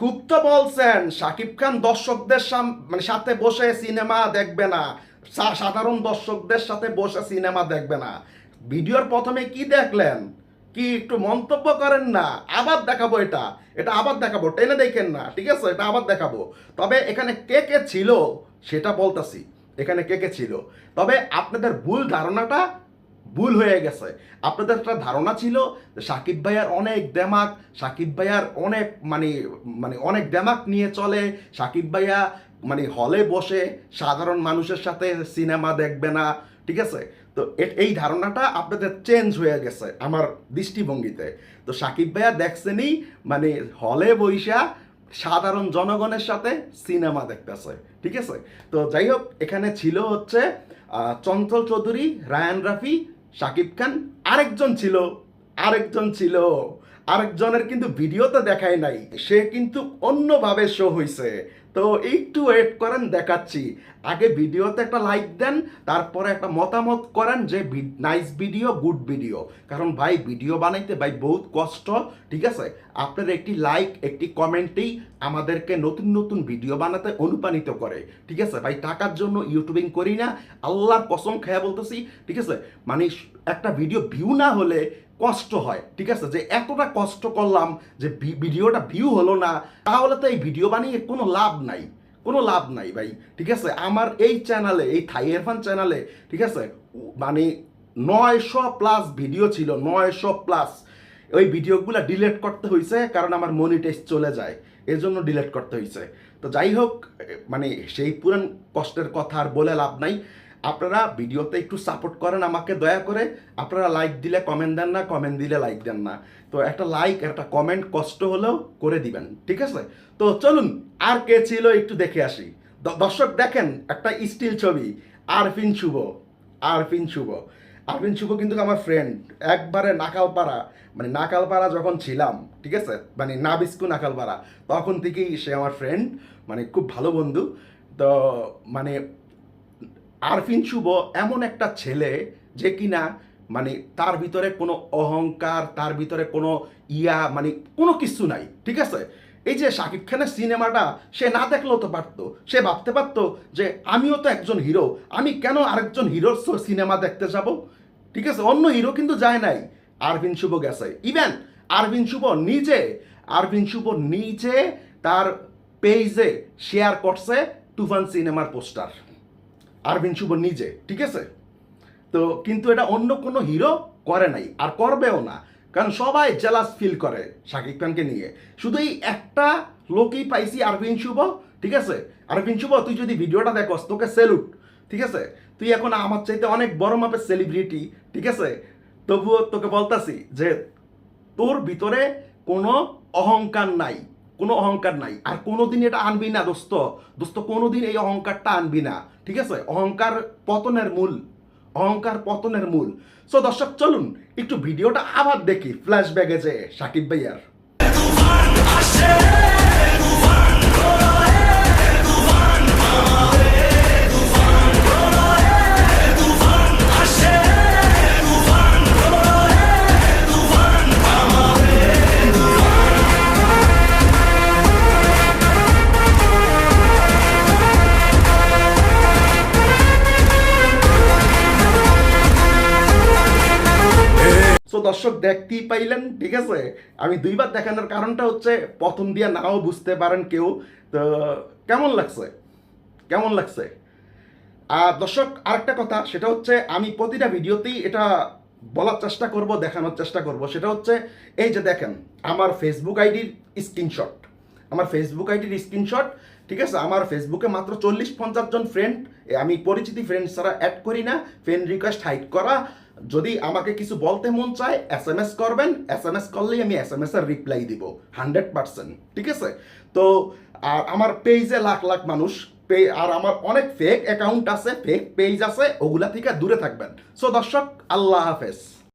তো বলছেন শাকিব খান দর্শকদের মানে সাথে বসে সিনেমা দেখবে না। সাধারণ দর্শকদের সাথে বসে সিনেমা দেখবে না। ভিডিওর প্রথমে কি দেখলেন? কি একটু মন্তব্য করেন না। আবার দেখাবো এটা। এটা আবার দেখাবো। টেনে দেখেন না। ঠিক আছে? এটা আবার দেখাবো। তবে এখানে কে কে ছিল, সেটা বলতাছি। এখানে কে কে ছিল? তবে আপনাদের ভুল ধারণাটা ভুল হয়ে গেছে। আপনাদের একটা ধারণা ছিল যে সাকিব ভাইয়ার অনেক দেমাক, সাকিব ভাইয়ার অনেক মানে মানে অনেক দেমাক নিয়ে চলে, সাকিব ভাইয়া মানে হলে বসে সাধারণ মানুষের সাথে সিনেমা দেখবে না, ঠিক আছে? তো এই ধারণাটা আপনাদের চেঞ্জ হয়ে গেছে আমার দৃষ্টিভঙ্গিতে। তো সাকিব ভাইয়া দেখছেনই মানে হলে বইসা সাধারণ জনগণের সাথে সিনেমা দেখতেছে, ঠিক আছে? তো যাই হোক, এখানে ছিল হচ্ছে চঞ্চল চৌধুরী, রায়ান রাফি শাকিব খান আরেকজন ছিল আরেকজন ছিল। আরেকজনের কিন্তু ভিডিও তো দেখায় নাই, সে কিন্তু অন্যভাবে শো হয়েছে তো একটু ওয়েট করেন, দেখাচ্ছি। আগে ভিডিওতে একটা লাইক দেন, তারপরে একটা মতামত করেন যে নাইস ভিডিও গুড ভিডিও কারণ ভাই ভিডিও বানাইতে ভাই বহুত কষ্ট, ঠিক আছে? আপনার একটি লাইক একটি কমেন্টেই আমাদেরকে নতুন নতুন ভিডিও বানাতে অনুপ্রাণিত করে, ঠিক আছে? ভাই, টাকার জন্য ইউটিউবিং করি না, আল্লাহর কসম খেয়া বলতেছি, ঠিক আছে? মানে একটা ভিডিও ভিউ না হলে কষ্ট হয়, ঠিক আছে? যে এতটা কষ্ট করলাম যে ভিডিওটা ভিউ হলো না, তাহলে তো এই ভিডিও বানিয়ে কোনো লাভ নাই, কোনো লাভ নাই ভাই, ঠিক আছে? আমার এই চ্যানেলে এই থাই ইরফান চ্যানেলে ঠিক আছে? মানে নয়শো প্লাস ভিডিও ছিল, নয়শো প্লাস ওই ভিডিওগুলো ডিলেট করতে হয়েছে কারণ আমার মনিটাইজ চলে যায় এর জন্য ডিলেট করতে হয়েছে তো যাই হোক মানে সেই পুরান কষ্টের কথা আর বলে লাভ নাই। আপনারা ভিডিওতে একটু সাপোর্ট করেন আমাকে, দয়া করে। আপনারা লাইক দিলে কমেন্ট দেন না কমেন্ট দিলে লাইক দেন না। তো একটা লাইক একটা কমেন্ট কষ্ট হলেও করে দিবেন, ঠিক আছে? তো চলুন, আর কে ছিল একটু দেখে আসি। দর্শক দেখেন, একটা স্টিল ছবি, আরফিন শুভ আরফিন শুভ। আরফিন শুভ কিন্তু আমার ফ্রেন্ড একবারে নাকালপাড়া। মানে নাকালপাড়া যখন ছিলাম, ঠিক আছে? মানে নাবিস্কু নাকালপাড়া, তখন থেকেই সে আমার ফ্রেন্ড মানে খুব ভালো বন্ধু। তো মানে আরফিন শুভ এমন একটা ছেলে যে কিনা মানে তার ভিতরে কোনো অহংকার, তার ভিতরে কোনো ইয়া মানে কোনো কিছু নাই, ঠিক আছে? এই যে শাকিব খানের সিনেমাটা সে না দেখলেও তো পারতো, সে ভাবতে পারতো যে আমিও তো একজন হিরো, আমি কেন আরেকজন হিরোর সিনেমা দেখতে যাব? ঠিক আছে? অন্য হিরো কিন্তু যায় নাই আরভিন শুভ গেছে। ইভেন আরভিন শুভ নিজে আরভিন শুভ নিজে তার পেজে শেয়ার করছে তুফান সিনেমার পোস্টার আরভিন শুভ নিজে, ঠিক আছে? তো কিন্তু এটা অন্য কোনো হিরো করে নাই, আর করবেও না। কারণ সবাই জেলাস ফিল করে শাকিব খানকে নিয়ে। শুধু এই একটা লোকই পাইছি আরভিন শুভ, ঠিক আছে? আরভিন শুভ, তুই যদি ভিডিওটা দেখোস, তোকে সেলুট ঠিক আছে? তুই এখন আমার চাইতে অনেক বড় মাপের সেলিব্রিটি ঠিক আছে? তবুও তোকে বলতাছি যে তোর ভিতরে কোনো অহংকার নাই। কোনো অহংকার নাই। আর কোনোদিন এটা আনবি না দোস্ত। দোস্ত কোনোদিন এই অহংকারটা আনবি না। ঠিক আছে? অহংকার পতনের মূল। অহংকার পতনের মূল। সো দর্শক চলুন একটু ভিডিওটা আবার দেখি। ফ্ল্যাশব্যাগে যে সাকিব ভাইয়ার। দর্শক দেখতেই পাইলেন, ঠিক আছে? আমি দুইবার দেখানোর কারণটা হচ্ছে, প্রথম দিয়ে নাও বুঝতে পারেন কেউ। তো, কেমন লাগছে? কেমন লাগছে? আর দর্শক, আরেকটা কথা, সেটা হচ্ছে, আমি প্রতিটা ভিডিওতেই এটা বলার চেষ্টা করব, দেখানোর চেষ্টা করব। সেটা হচ্ছে, এই যে দেখেন, আমার ফেসবুক আইডির স্ক্রিনশট আমার ফেসবুক আইডির স্ক্রিনশট ঠিক আছে? আমার ফেসবুকে মাত্র চল্লিশ পঞ্চাশ জন ফ্রেন্ড আমি পরিচিতি ফ্রেন্ড ছাড়া অ্যাড করি না। ফ্রেন্ড রিকোয়েস্ট হাইড করা যদি আমাকে কিছু বলতে মন চায় এস এম এস করবেন। এস এম এস করলেই আমি এস এম এস এর রিপ্লাই দিব হান্ড্রেড পার্সেন্ট ঠিক আছে? তো, আর আমার পেজে লাখ লাখ মানুষ, পে, আর আমার অনেক ফেক অ্যাকাউন্ট আছে ফেক পেজ আছে, ওগুলা থেকে দূরে থাকবেন। সো দর্শক, আল্লাহ হাফেজ।